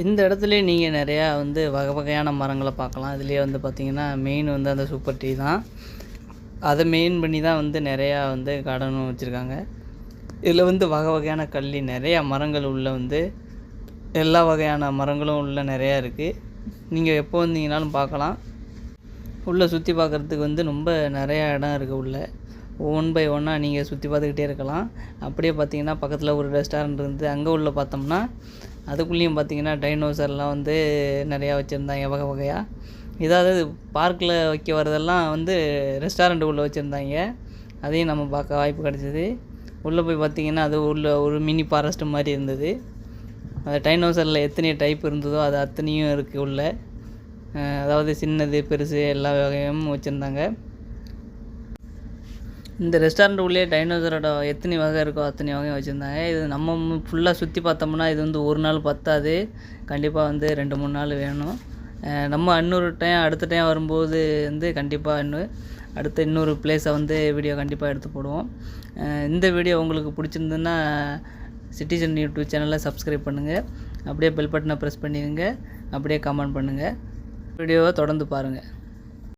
இந்த இடத்துலையே நீங்கள் நிறையா வந்து வகை வகையான மரங்களை பார்க்கலாம். இதுலேயே வந்து பார்த்திங்கன்னா மெயின் வந்து அந்த சூப்பர் டீ தான். அதை மெயின் பண்ணி தான் வந்து நிறையா வந்து கார்டனும் வச்சுருக்காங்க. இதில் வந்து வகை வகையான கள்ளி நிறையா மரங்கள் உள்ளே வந்து எல்லா வகையான மரங்களும் உள்ள நிறையா இருக்குது நீங்கள் எப்போ வந்தீங்கனாலும் பார்க்கலாம். உள்ளே சுற்றி பார்க்குறதுக்கு வந்து ரொம்ப நிறையா இடம் இருக்குது உள்ளே. ஒன் பை ஒன்னாக நீங்கள் சுற்றி பார்த்துக்கிட்டே இருக்கலாம். அப்படியே பார்த்தீங்கன்னா பக்கத்தில் ஒரு ரெஸ்டாரண்ட் இருந்து அங்கே உள்ளே பார்த்தோம்னா அதுக்குள்ளேயும் பார்த்தீங்கன்னா டைனோசர்லாம் வந்து நிறையா வச்சுருந்தாங்க வகை வகையாக இதாவது பார்க்கில் வைக்க வரதெல்லாம் வந்து ரெஸ்டாரண்ட் உள்ளே வச்சுருந்தாங்க. அதையும் நம்ம பார்க்க வாய்ப்பு கிடச்சிது. உள்ளே போய் பார்த்தீங்கன்னா அது உள்ள ஒரு மினி ஃபாரஸ்ட் மாதிரி இருந்தது. அந்த டைனோசரில் எத்தனை டைப் இருந்ததோ அது அத்தனையும் இருக்குது உள்ள. அதாவது சின்னது பெருசு எல்லா வகையும் வச்சுருந்தாங்க. இந்த ரெஸ்டாரண்ட் உள்ளே டைனோசரோட எத்தனை வகை இருக்கோ அத்தனை வகையும் வச்சுருந்தாங்க. இது நம்ம ஃபுல்லாக சுற்றி பார்த்தோம்னா இது வந்து ஒரு நாள் பத்தாது. கண்டிப்பாக வந்து ரெண்டு மூணு நாள் வேணும். நம்ம இன்னொரு டைம் அடுத்த டைம் வரும்போது வந்து கண்டிப்பாக இன்னும் அடுத்த இன்னொரு பிளேஸை வந்து வீடியோ கண்டிப்பாக எடுத்து போடுவோம். இந்த வீடியோ உங்களுக்கு பிடிச்சிருந்துன்னா சிட்டிசன் யூடியூப் சேனலை சப்ஸ்கிரைப் பண்ணுங்கள் அப்படியே பெல் பட்டனை ப்ரெஸ் பண்ணிடுங்க. அப்படியே கமெண்ட் பண்ணுங்கள் வீடியோவை தொடர்ந்து பாருங்கள்